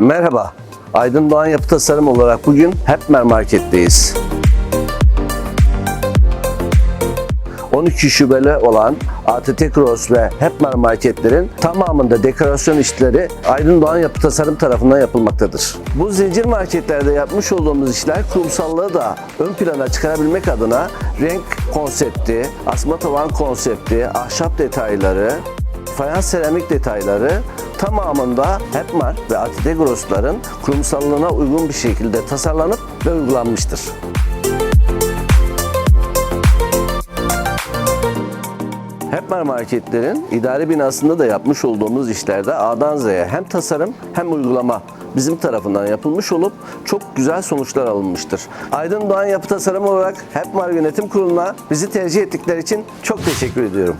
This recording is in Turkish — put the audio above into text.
Merhaba, Aydın Doğan Yapı Tasarım olarak bugün Hepmer Market'teyiz. 12 şubeli olan ATT Cross ve Hepmer Marketlerin tamamında dekorasyon işleri Aydın Doğan Yapı Tasarım tarafından yapılmaktadır. Bu zincir marketlerde yapmış olduğumuz işler kurumsallığı da ön plana çıkarabilmek adına renk konsepti, asma tavan konsepti, ahşap detayları, fayans seramik detayları tamamında Hepmar ve ATT Gross'ların kurumsallığına uygun bir şekilde tasarlanıp ve uygulanmıştır. Hepmar marketlerin idari binasında da yapmış olduğumuz işlerde A'dan Z'ye hem tasarım hem uygulama bizim tarafından yapılmış olup çok güzel sonuçlar alınmıştır. Aydın Doğan Yapı Tasarım olarak Hepmar Yönetim Kurulu'na bizi tercih ettikleri için çok teşekkür ediyorum.